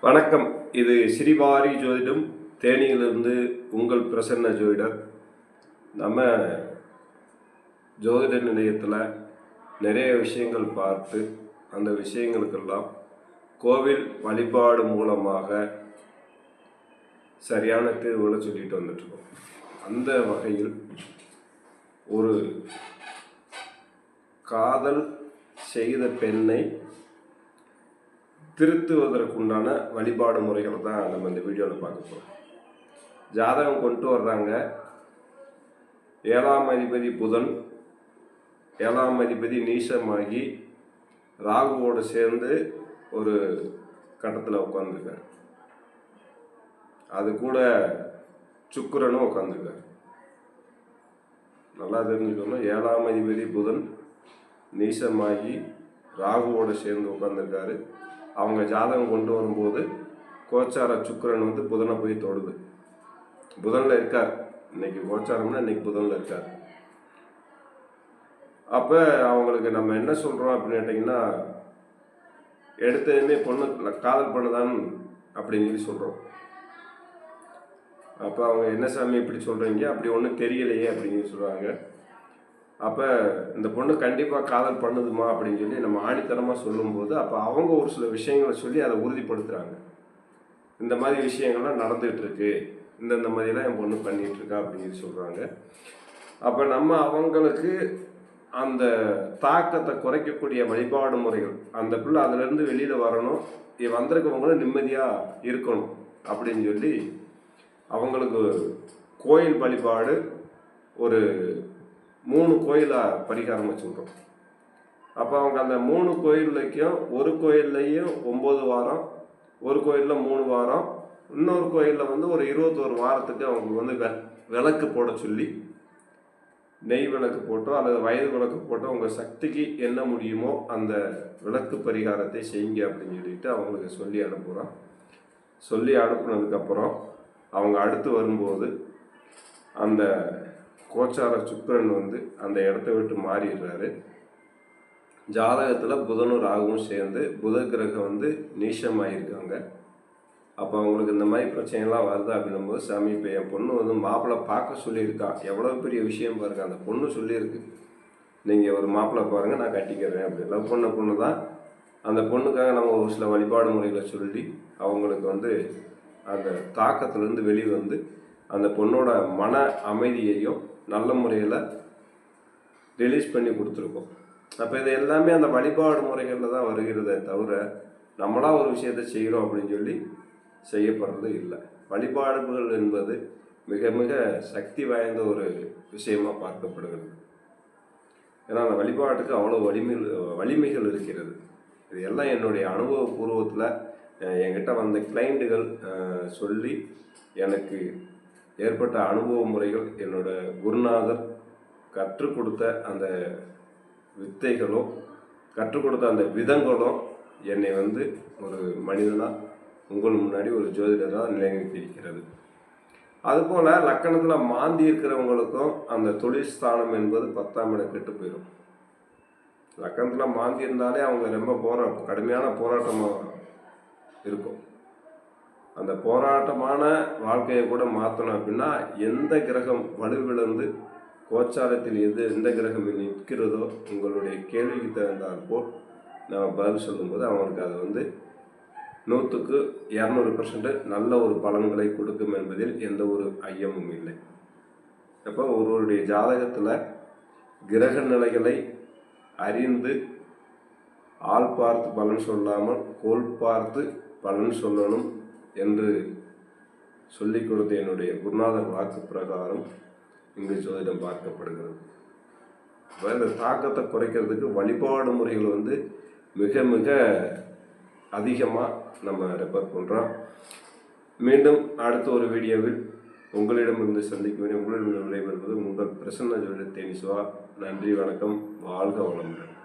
வணக்கம். இது ஸ்ரீவாரி ஜோதிடம். தேனியிலிருந்து உங்கள் பிரசன்ன ஜோதிடர். நம்ம ஜோதிட நிலையத்தில் நிறைய விஷயங்கள் பார்த்து அந்த விஷயங்களுக்கெல்லாம் கோவில் வழிபாடு மூலமாக சரியான தீர்வுகளை சொல்லிட்டு வந்துட்டுருக்கோம். அந்த வகையில் ஒரு காதல் செய்த பெண்ணை திருத்துவதற்குண்டான வழிபாடு முறைகளை தான் நம்ம இந்த வீடியோவில் பார்க்க போகிறோம் ஜாதகம் கொண்டு வர்றாங்க. ஏழாம் அதிபதி புதன் ஏழாம் அதிபதி நீசமாகி ராகுவோடு சேர்ந்து ஒரு கட்டத்தில் உட்காந்துருக்கார் அது கூட சுக்கரனும் உட்காந்துருக்கார் நல்லா தெரிஞ்சுக்கணும். ஏழாம் அதிபதி புதன் நீசமாகி ராகுவோடு சேர்ந்து உட்காந்துருக்காரு அவங்க ஜாதகம் கொண்டு வரும்போது கோச்சார சுக்கரன் வந்து புதனை போய் தொடுது. புதனில் இருக்கார். இன்னைக்கு கோச்சாரம்னா இன்னைக்கு புதனில் இருக்கார். அப்போ அவங்களுக்கு நம்ம என்ன சொல்கிறோம் அப்படின்னு கேட்டிங்கன்னா எடுத்ததுமே பொண்ணு காதல் பண்ணுதான் அப்படின்னு சொல்லி சொல்கிறோம் அப்போ அவங்க என்ன சாமி இப்படி சொல்கிறீங்க அப்படி ஒன்றும் தெரியலையே அப்படின்னு சொல்கிறாங்க அப்போ இந்த பொண்ணு கண்டிப்பாக காதல் பண்ணுதுமா அப்படின்னு சொல்லி நம்ம ஆணித்தனமாக சொல்லும்போது அப்போ அவங்க ஒரு சில விஷயங்களை சொல்லி அதை உறுதிப்படுத்துகிறாங்க இந்த மாதிரி விஷயங்கள்லாம் நடந்துகிட்ருக்கு இந்தந்த மாதிரிலாம் என் பொண்ணு பண்ணிகிட்ருக்கா அப்படின்னு சொல்கிறாங்க அப்போ நம்ம அவங்களுக்கு அந்த தாக்கத்தை குறைக்கக்கூடிய வழிபாடு முறைகள் அந்த பிள்ளை அதுலேருந்து வெளியில் வரணும் இ- வந்திருக்கவங்களும் நிம்மதியாக இருக்கணும் அப்படின்னு சொல்லி அவங்களுக்கு கோயில் வழிபாடு ஒரு மூணு கோயிலாக பரிகாரம் வச்சுருக்கோம். அப்போ அவங்க அந்த மூணு கோயில்லைக்கும் ஒரு கோயில்லையும் ஒம்பது வாரம் ஒரு கோயிலில் மூணு வாரம் இன்னொரு கோயிலில் வந்து ஒரு இருபத்தோரு வாரத்துக்கு அவங்க வந்து வெ விளக்கு போட சொல்லி நெய் விளக்கு போட்டோ அல்லது வயது விளக்கு போட்டோ உங்கள் சக்திக்கு என்ன முடியுமோ அந்த விளக்கு பரிகாரத்தை செய்யுங்க அப்படின்னு சொல்லிட்டு அவங்களுக்கு சொல்லி அனுப்புகிறோம் சொல்லி அனுப்புனதுக்கப்புறம் அவங்க அடுத்து வரும்போது அந்த கோச்சார சுக்கரன் வந்து அந்த இடத்த விட்டு மாறிடுறாரு. ஜாதகத்தில் புதனும் ராகுவும் சேர்ந்து புத கிரகம் வந்து நீஷமாயிருக்காங்க. அப்போ அவங்களுக்கு இந்த மாதிரி பிரச்சனைலாம் வருது அப்படின்னும்போது சாமி இப்போ என் பொண்ணு வந்து மாப்பிள்ளை பார்க்க சொல்லியிருக்கா. எவ்வளோ பெரிய விஷயம் பாருங்க அந்த பொண்ணு சொல்லியிருக்கு. நீங்கள் ஒரு மாப்பிள்ளை பாருங்கள் நான் கட்டிக்கிறேன் அப்படி லவ் பண்ண பொண்ணு தான். அந்த பொண்ணுக்காக நம்ம ஒரு சில வழிபாடு முறைகளை சொல்லி அவங்களுக்கு வந்து அந்த தாக்கத்துலேருந்து வெளியே வந்து அந்த பொண்ணோட மன அமைதியையும் நல்ல முறையில் ரிலீஸ் பண்ணி கொடுத்துருக்கோம். அப்போ இது எல்லாமே அந்த வழிபாடு முறைகளில் தான் வருகிறதே தவிர நம்மளா ஒரு விஷயத்தை செய்கிறோம் அப்படின்னு சொல்லி செய்யப்படுறது இல்லை. வழிபாடுகள் என்பது மிக மிக சக்தி வாய்ந்த ஒரு விஷயமாக பார்க்கப்படுகிறது. ஏன்னா அந்த வழிபாட்டுக்கு அவ்வளோ வலிமை வலிமைகள் இருக்கிறது. இது எல்லாம் என்னுடைய அனுபவபூர்வத்தில் என்கிட்ட வந்த கிளைண்ட்டுகள் சொல்லி எனக்கு ஏற்பட்ட அனுபவ முறைகள் என்னோட குருநாதர் கற்றுக் கொடுத்த அந்த வித்தைகளும் கற்றுக் கொடுத்த அந்த விதங்களும் என்னை வந்து ஒரு மனிதனாக உங்கள் முன்னாடி ஒரு ஜோதிடராக நிலைநிறுத்தியிருக்கிறது. அதுபோல் லக்கணத்தில் மாந்தி இருக்கிறவங்களுக்கும் அந்த தொழில் ஸ்தானம் என்பது பத்தாம் இடம் கெட்டு போயிடும் லக்கணத்தில் மாந்தி இருந்தாலே அவங்க ரொம்ப போரா கடுமையான போராட்டமாக இருக்கும். அந்த போராட்டமான வாழ்க்கையை கூட மாற்றணும் அப்படின்னா எந்த கிரகம் வலுவிழந்து கோச்சாரத்தில் எது எந்த கிரகம் நிற்கிறதோ உங்களுடைய கேள்விக்கு தகுந்தால் போல் நம்ம பதில் சொல்லும்போது அவங்களுக்கு அது வந்து நூற்றுக்கு இரநூறு பர்சன்ட் நல்ல ஒரு பலன்களை கொடுக்கும் என்பதில் எந்த ஒரு ஐயமும் இல்லை. அப்போ ஒருவருடைய ஜாதகத்தில் கிரக நிலைகளை அறிந்து ஆள் பார்த்து பலன் சொல்லாமல் கோல் பார்த்து பலன் சொல்லணும் என்று சொல்லிக் கொடுத்த என்னுடைய குருநாதர் வாக்கு பிரகாரம் இங்கு ஜோதிடம் பார்க்கப்படுகிறது. இப்போ இந்த தாக்கத்தை குறைக்கிறதுக்கு வழிபாடு முறைகள் வந்து மிக மிக அதிகமாக நம்ம ரெஃபர் பண்ணுறோம் மீண்டும் அடுத்த ஒரு வீடியோவில் உங்களிடமிருந்து சந்திக்க வேண்டிய உங்களிடம் விடைபெறுவது உங்கள் பிரசன்ன ஜோதிட தேனிசுவா நன்றி வணக்கம். வாழ்க வளமுடன்.